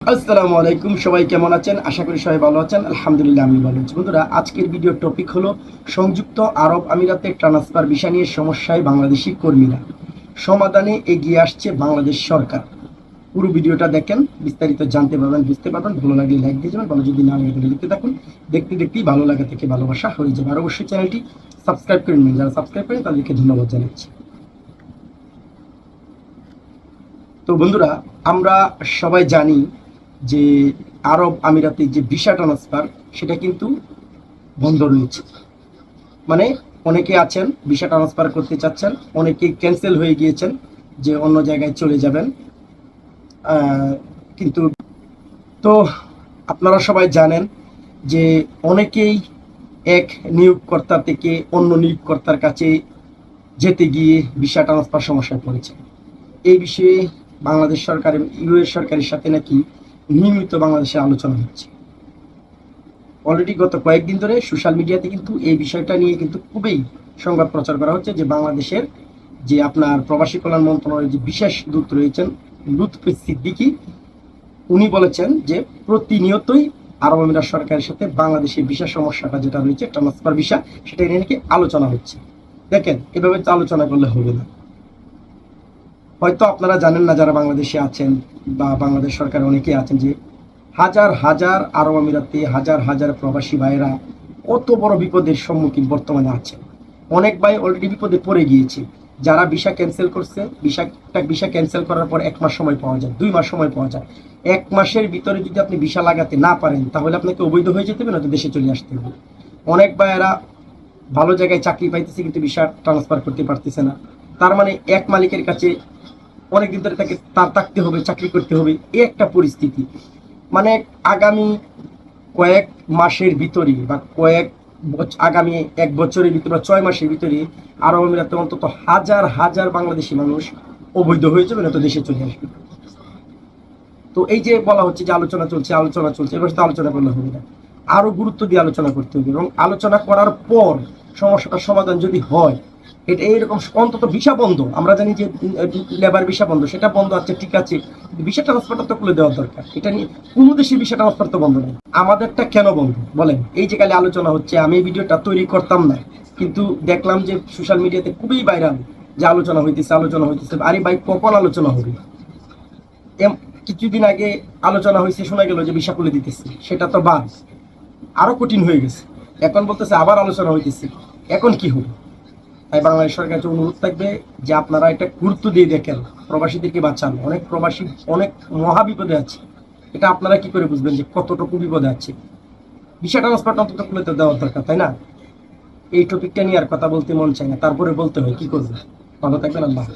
আসসালামু আলাইকুম, সবাই কেমন আছেন? আশা করি সবাই ভালো আছেন। আলহামদুলিল্লাহ আমি ভালো আছি। বন্ধুরা, আজকের ভিডিও টপিক হলো সংযুক্ত আরব আমিরাতের ট্রান্সফার বিষয় নিয়ে সমস্যায় বাংলাদেশি কর্মীরা। সমাধানে এগিয়ে আসছে বাংলাদেশ সরকার। পুরো ভিডিওটা দেখেন, বিস্তারিত জানতে পারবেন, বুঝতে পারবেন। ভালো লাগলে লাইক দিয়ে যাবেন, ভালো যদি না লাগে তাহলে লিখতে থাকুন। দেখতে দেখতেই ভালো লাগা থেকে ভালোবাসা হয়ে যাবে। আর অবশ্যই চ্যানেলটি সাবস্ক্রাইব করে নিন যারা সাবস্ক্রাইব করেন, তাদেরকে ধন্যবাদ জানাচ্ছি। তো বন্ধুরা, আমরা সবাই জানি যে আরব আমিরাতে যে ভিসা ট্রান্সফার সেটা কিন্তু বন্ধ রয়েছে মানে অনেকে আছেন, ভিসা ট্রান্সফার করতে চাচ্ছেন, অনেকে ক্যান্সেল হয়ে গিয়েছেন যে অন্য জায়গায় চলে যাবেন। কিন্তু তো আপনারা সবাই জানেন যে অনেকেই এক নিয়োগকর্তা থেকে অন্য নিয়োগকর্তার কাছে যেতে গিয়ে ভিসা ট্রান্সফার সমস্যায় পড়েছে। এই বিষয়ে বাংলাদেশ সরকার ইউএস সরকারের সাথে নাকি নিয়মিত বাংলাদেশে আলোচনা হচ্ছে। অলরেডি গত কয়েকদিন ধরে সোশ্যাল মিডিয়াতে কিন্তু এই বিষয়টা নিয়ে কিন্তু খুবই সংবাদ প্রচার করা হচ্ছে যে বাংলাদেশের যে আপনার প্রবাসী কল্যাণ মন্ত্রণালয়ের যে বিশেষ দূত রয়েছেন লুৎফি সিদ্দিকি, উনি বলেছেন যে প্রতিনিয়তই আরব আমিরাত সরকারের সাথে বাংলাদেশের বিশেষ সমস্যাটা যেটা রয়েছে, ট্রান্সফার ভিসা, সেটা নিয়ে নাকি আলোচনা হচ্ছে। দেখেন, এভাবে তো আলোচনা করলে হবে না। হয়তো আপনারা জানেন না যারা বাংলাদেশে আছেন বা বাংলাদেশ সরকার অনেকে আছেন যে হাজার হাজার আরব আমিরাতে হাজার হাজার প্রবাসী ভাইয়েরা কত বড় বিপদের সম্মুখীন বর্তমানে আছে। অনেক ভাই অলরেডি বিপদে পড়ে গিয়েছে। যারা ভিসা ক্যান্সেল করছে, ভিসাটা ভিসা ক্যান্সেল করার পর এক মাস সময় পাওয়া যায়, দুই মাস সময় পাওয়া যায়। এক মাসের ভিতরে যদি আপনি ভিসা লাগাতে না পারেন, তাহলে আপনাকে অবৈধ হয়ে যেতে হবে নয়তো দেশে চলে আসতে হবে। অনেক ভাইয়েরা ভালো জায়গায় চাকরি পাইতেছে কিন্তু ভিসা ট্রান্সফার করতে পারতেছে না। তার মানে এক মালিকের কাছে অনেকদিন ধরে তাকে তার থাকতে হবে, চাকরি করতে হবে এই একটা পরিস্থিতি। মানে আগামী কয়েক মাসের ভিতরে বা কয়েক আগামী এক বছরের ভিতরে বা ছয় মাসের ভিতরে আরব আমিরাতে অন্তত হাজার হাজার বাংলাদেশি মানুষ অবৈধ হয়ে যাবে না তো দেশে চলে আসবে। তো এই যে বলা হচ্ছে যে আলোচনা চলছে আলোচনা চলছে, এবার তো আলোচনা করলে হবে না। আরও গুরুত্ব দিয়ে আলোচনা করতে হবে এবং আলোচনা করার পর সমস্যাটার সমাধান যদি হয় এটা এইরকম অন্তত ভিসা বন্ধ। আমরা জানি যে লেবার ভিসা বন্ধ। সেটা বন্ধ আছে, ঠিক আছে। ভিসা ট্রান্সফারটা তো খুলে দেওয়া দরকার। এটা নিয়ে কোনো দেশের ভিসা ট্রান্সফার তো বন্ধ নেই। আমাদেরটা কেন বন্ধ? বলেন। এই যে কালে আলোচনা হচ্ছে, আমি এই ভিডিওটা তৈরি করতাম না। কিন্তু দেখলাম যে সোশ্যাল মিডিয়াতে খুবই ভাইরাল যে আলোচনা হইতেছে আলোচনা হইতেছে। আরে ভাই, কখন আলোচনা হবে? কিছুদিন আগে আলোচনা হয়েছে শোনা গেল যে ভিসা খুলে দিতেছে। সেটা তো বাদ। আরও কঠিন হয়ে গেছে। এখন বলতেছে আবার আলোচনা হইতেছে। এখন কি হবে? তাই বাংলাদেশ সরকার কাছে অনুরোধ থাকবে যে আপনারা এটা গুরুত্ব দিয়ে দেখেন, প্রবাসীদেরকে বাঁচান। অনেক প্রবাসী, অনেক মহা বিপদে আছে। এটা আপনারা কি করে বুঝবেন যে কতটুকু বিপদে আছে? বিষয়টা ট্রান্সফার অন্তত খুলে দেওয়ার দরকার, তাই না? এই টপিকটা নিয়ে আর কথা বলতে মন চায় না, তারপরে বলতে হয়, কি করবে ভালো থাকবেন, আল্লাহ।